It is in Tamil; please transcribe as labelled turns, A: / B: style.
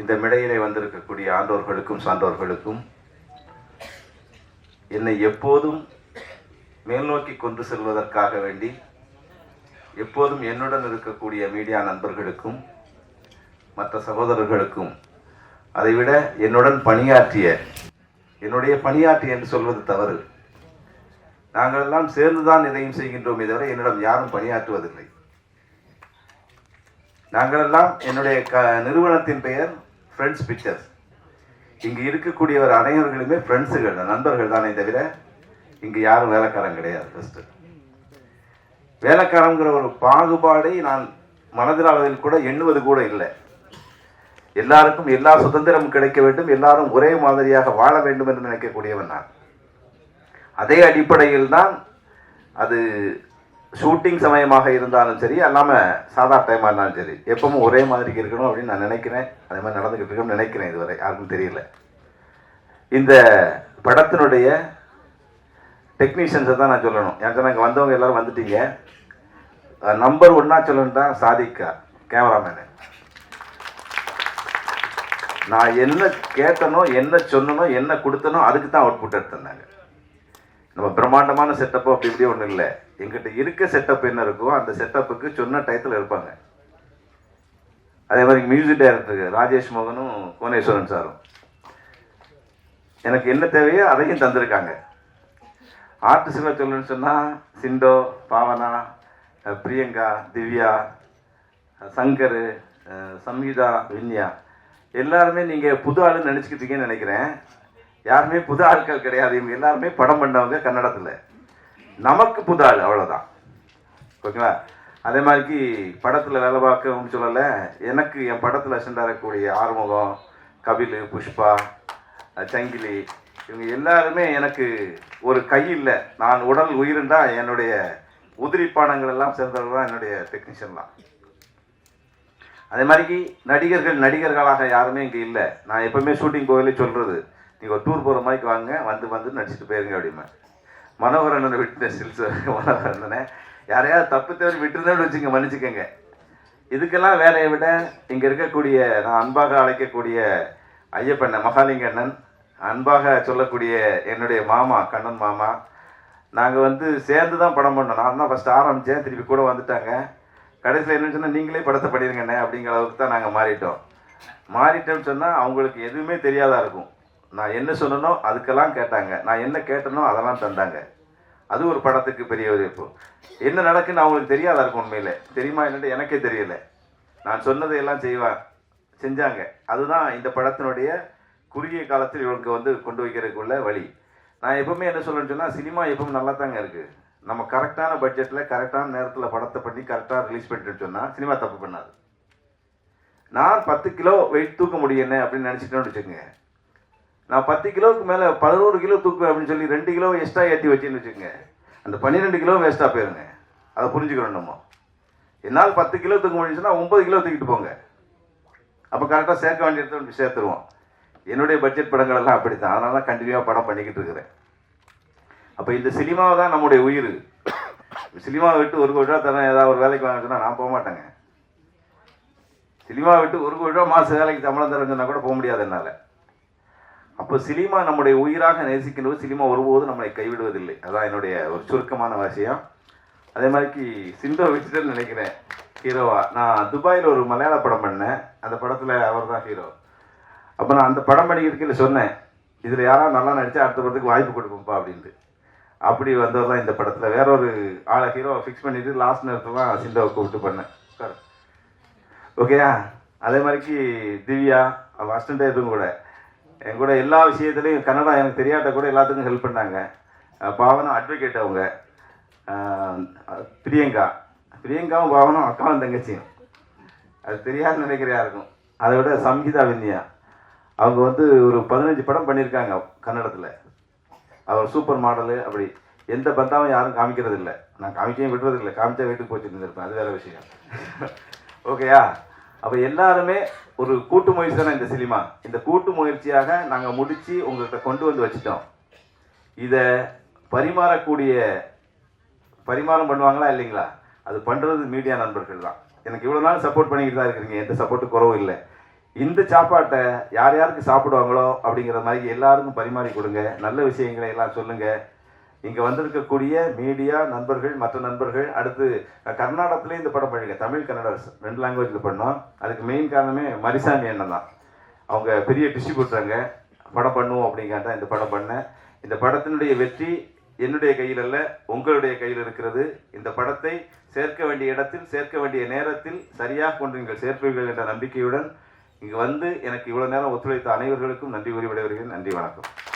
A: இந்த மிடையிலே வந்திருக்கக்கூடிய ஆண்டோர்களுக்கும் சான்றோர்களுக்கும் என்னை எப்போதும் மேல்நோக்கி கொண்டு செல்வதற்காக வேண்டி எப்போதும் என்னுடன் இருக்கக்கூடிய மீடியா நண்பர்களுக்கும் மற்ற சகோதரர்களுக்கும் அதைவிட என்னுடன் பணியாற்றிய என்னுடைய பணியாற்றிய என்று சொல்வது தவறு. நாங்கள் எல்லாம் சேர்ந்துதான் இதையும் செய்கின்றோமே தவிர என்னிடம் யாரும் பணியாற்றுவதில்லை. நாங்கள் எல்லாம் என்னுடைய க நிறுவனத்தின் பெயர் ஃப்ரெண்ட்ஸ் பிக்சர்ஸ் இங்கே இருக்கக்கூடியவர் அனைவர்களுமே ஃப்ரெண்ட்ஸுகள் நண்பர்கள் தானே தவிர இங்கே யாரும் வேலைக்காரன் கிடையாது ஃபஸ்ட்டு வேலைக்காரங்கிற ஒரு பாகுபாடை நான் மனதில் அளவில் கூட எண்ணுவது கூட இல்லை. எல்லாருக்கும் எல்லா சுதந்திரமும் கிடைக்க வேண்டும் எல்லாரும் ஒரே மாதிரியாக வாழ வேண்டும் என்று நினைக்கக்கூடியவன் நான். அதே அடிப்படையில் தான் அது ஷூட்டிங் சமயமாக இருந்தாலும் சரி அல்லாமல் சாதா டைமாக இருந்தாலும் சரி எப்பவும் ஒரே மாதிரி இருக்கணும் அப்படின்னு நான் நினைக்கிறேன். அதே மாதிரி நடந்துக்கிட்டு இருக்கணும்னு நினைக்கிறேன் இதுவரை யாருக்கும் தெரியல. இந்த படத்தினுடைய டெக்னீஷியன்ஸை தான் நான் சொல்லணும். ஏன்னா இங்கே வந்தவங்க எல்லோரும் வந்துட்டீங்க. நம்பர் ஒன்னா தான் சாதிக்கா கேமராமேனு நான் என்ன கேட்டனோ என்ன சொன்னனோ என்ன கொடுத்தனோ அதுக்கு தான் அவுட்புட் எடுத்திருந்தாங்க. நம்ம பிரம்மாண்டமான செட்டப் அப்படி இப்படி ஒன்றும் இல்லை. எங்கிட்ட இருக்க செட்டப் என்ன இருக்கோ அந்த செட்டப்புக்கு சொன்ன டயத்தில் இருப்பாங்க அதே மாதிரி மியூசிக் டைரக்டருக்கு ராஜேஷ் மோகனும் கோனேஸ்வரன் சாரும். எனக்கு என்ன தேவையோ அதையும் தந்திருக்காங்க. ஆர்டிஸ்டில் சொல்லணும்னு சொன்னால் சிண்டோ பாவனா பிரியங்கா திவ்யா சங்கர் சங்கீதா வின்யா. எல்லாருமே நீங்கள் புது ஆளுன்னு நினச்சிக்கிட்டீங்கன்னு நினைக்கிறேன். யாருமே புது ஆட்கள் கிடையாது. இவங்க எல்லாருமே படம் பண்ணவங்க கன்னடத்தில். நமக்கு புது ஆள் அவ்வளோதான் ஓகேங்களா அதே மாதிரி படத்தில் வேலை பார்க்கணும்னு சொல்லலை. எனக்கு என் படத்தில் சென்றாரக்கூடிய ஆறுமுகம் கபில் புஷ்பா சங்கிலி இவங்க எல்லாருமே எனக்கு ஒரு கை இல்லை. நான் உடல் உயிருண்டா என்னுடைய உதிரிப்பானங்கள் எல்லாம் சேர்ந்தவர்கள் தான் என்னுடைய டெக்னீஷியன் தான். அதே மாதிரி நடிகர்கள் நடிகர்களாக யாருமே இங்கே இல்லை. நான் எப்பவுமே ஷூட்டிங் போகலே சொல்கிறது நீங்கள் ஒரு டூர் போகிற மாதிரி வாங்க வந்து வந்து நடிச்சுட்டு போயிருங்க அப்படிமே மனோகரண்ணனை விட்டு ஸ்டில்ஸ் மனோகரண்ணனை. யாரையாவது தப்பு தவறி விட்டுருந்தேன்னு வச்சுங்க மன்னிச்சுக்கோங்க. இதுக்கெல்லாம் வேலையை விட இங்கே இருக்கக்கூடிய நான் அன்பாக அழைக்கக்கூடிய ஐயப்பண்ணன் மகாலிங்கண்ணன் அன்பாக சொல்லக்கூடிய என்னுடைய மாமா கண்ணன் மாமா நாங்கள் வந்து சேர்ந்து தான் படம் பண்ணோம். நான் தான் ஃபஸ்ட்டு ஆரம்பித்தேன் திருப்பி கூட வந்துட்டாங்க. கடைசியில் என்னன்னு சொன்னால் நீங்களே படத்தை பண்ணிடுங்கண்ணே அப்படிங்கிற அளவுக்கு தான் நாங்கள் மாறிட்டோம். மாறிட்டோம்னு சொன்னால் அவங்களுக்கு எதுவுமே தெரியாதா இருக்கும். நான் என்ன சொல்லணும் அதுக்கெல்லாம் கேட்டாங்க. நான் என்ன கேட்டனோ அதெல்லாம் தந்தாங்க. அது ஒரு படத்துக்கு பெரிய ஒரு இப்போ என்ன நடக்குன்னு அவங்களுக்கு தெரியாதா இருக்கும் உண்மையில்? தெரியுமா என்னட்டு எனக்கே தெரியல. நான் சொன்னதை எல்லாம் செய்வேன் செஞ்சாங்க. அதுதான் இந்த படத்தினுடைய குறுகிய காலத்தில் இவங்களுக்கு வந்து கொண்டு வைக்கிறதுக்குள்ள வழி. நான் எப்பவுமே என்ன சொல்லணும்னு சொன்னால் சினிமா எப்பவும் நல்லா தாங்க இருக்குது நம்ம கரெக்டான பட்ஜெட்டில் கரெக்டான நேரத்தில் படத்தை பண்ணி கரெக்டாக ரிலீஸ் பண்ணிட்டு சொன்னால் சினிமா தப்பு பண்ணாது. நான் பத்து கிலோ வெயிட் தூக்க முடியுன்னு அப்படின்னு நினச்சிட்டேன்னு வச்சுக்கோங்க. நான் பத்து கிலோவுக்கு மேலே பதினோரு கிலோ தூக்குவேன் அப்படின்னு சொல்லி ரெண்டு கிலோ எக்ஸ்ட்ரா ஏற்றி வச்சுன்னு வச்சுக்கோங்க. அந்த பன்னிரெண்டு கிலோ வேஸ்ட்டாக போயிருங்க. அதை புரிஞ்சுக்கணும் நம்ம. என்னால் பத்து கிலோ தூக்க முடிஞ்சுன்னா ஒம்பது கிலோ தூக்கிட்டு போங்க. அப்போ கரெக்டாக சேர்க்க வேண்டிய இடத்துல சேர்த்துருவோம். என்னுடைய பட்ஜெட் படங்கள் எல்லாம் அப்படி தான் அதனால தான் கண்டினியூவாக படம் பண்ணிக்கிட்டு இருக்கிறேன். அப்போ இந்த சினிமாவை தான் நம்முடைய உயிர். சினிமாவை விட்டு ஒரு கோடி ரூபா தரேன். ஏதாவது ஒரு வேலைக்கு வாங்கிச்சுன்னா நான் போக மாட்டேங்க. சினிமா விட்டு ஒரு கோடி ரூபா மாதம் வேலைக்கு சம்பளம் தரேன்னு சொன்னால் கூட போக முடியாது என்னால். அப்போ சினிமா நம்முடைய உயிராக நேசிக்கின்றது சினிமா ஒருபோதும் நம்மளை கைவிடுவதில்லை. அதான் என்னுடைய ஒரு சுருக்கமான விஷயம் அதே மாதிரிக்கு சிந்தோ வச்சுட்டேன்னு நினைக்கிறேன். ஹீரோவா நான் துபாயில் ஒரு மலையாள படம் பண்ணேன். அந்த படத்தில் அவர் தான் ஹீரோ. அப்போ நான் அந்த படம் பண்ணிக்கிறதுக்கு சொன்னேன். இதில் யாராவது நல்லா நடிச்சா அடுத்த படத்துக்கு வாய்ப்பு கொடுப்போம்ப்பா அப்படின்ட்டு. அப்படி வந்தவர் தான் இந்த படத்தில். வேற ஒரு ஆளை ஹீரோவை ஃபிக்ஸ் பண்ணிட்டு லாஸ்ட் நேரத்தில் தான் சிந்தாவை கூப்பிட்டு பண்ணேன். சார் ஓகேயா அதே மாதிரிக்கு திவ்யா அவள் அசிஸ்டண்ட் இதுவும் கூட. என் கூட எல்லா விஷயத்துலையும் கன்னடா எனக்கு தெரியாட்ட கூட எல்லாத்துக்கும் ஹெல்ப் பண்ணாங்க. பாவனும் அட்வொகேட் அவங்க. பிரியங்கா. பிரியங்காவும் பாவனும் அக்காவும் தங்கச்சியும். அது தெரியாத நினைக்கிற யாருக்கும் அதை விட சம்ஹிதா வின்யா. அவங்க வந்து ஒரு பதினஞ்சு படம் பண்ணியிருக்காங்க கன்னடத்தில். அவர் சூப்பர் மாடலு அப்படி. எந்த பந்தாவும் யாரும் காமிக்கிறது இல்லை நான் காமிக்கவும் விடுறதில்லை. காமிச்சா வீட்டுக்கு போச்சுட்டு இருந்திருப்பேன். அது வேற விஷயம். ஓகேயா அப்போ எல்லாருமே ஒரு கூட்டு முயற்சி தானே இந்த சினிமா? இந்த கூட்டு முயற்சியாக நாங்கள் முடித்து உங்கள்கிட்ட கொண்டு வந்து வச்சுட்டோம். இதை பரிமாறக்கூடிய பரிமாறம் பண்ணுவாங்களா இல்லைங்களா? அது பண்ணுறது மீடியா நண்பர்கள் தான். எனக்கு இவ்வளோ நாள் சப்போர்ட் பண்ணிக்கிட்டு தான் இருக்கிறீங்க. எந்த சப்போர்ட்டு குறவும் இல்லை. இந்த சாப்பாட்டை யார் யாருக்கு சாப்பிடுவாங்களோ அப்படிங்கிற மாதிரி எல்லாருக்கும் பரிமாறி கொடுங்க. நல்ல விஷயங்களை எல்லாம் சொல்லுங்கள் இங்கே வந்திருக்கக்கூடிய மீடியா நண்பர்கள் மற்ற நண்பர்கள் அடுத்து கர்நாடகத்திலே இந்த படம் பண்ணுங்க தமிழ் கன்னடா ரெண்டு லாங்குவேஜில் பண்ணோம். அதுக்கு மெயின் காரணமே மரிசாமி அண்ணன் தான். அவங்க பெரிய டிஸ்ட்ரிபியூட்டருங்க படம் பண்ணுவோம் அப்படிங்காதான் இந்த படம் பண்ணேன். இந்த படத்தினுடைய வெற்றி என்னுடைய கையில் அல்ல உங்களுடைய கையில் இருக்கிறது. இந்த படத்தை சேர்க்க வேண்டிய இடத்தில் சேர்க்க வேண்டிய நேரத்தில் சரியாக கொண்டு நீங்கள் சேர்ப்பீர்கள் என்ற நம்பிக்கையுடன் இங்கு வந்து எனக்கு இவ்வளோ நேரம் ஒத்துழைத்த அனைவர்களுக்கும் நன்றி கூறி விடைபெறுகிறேன். நன்றி வணக்கம்.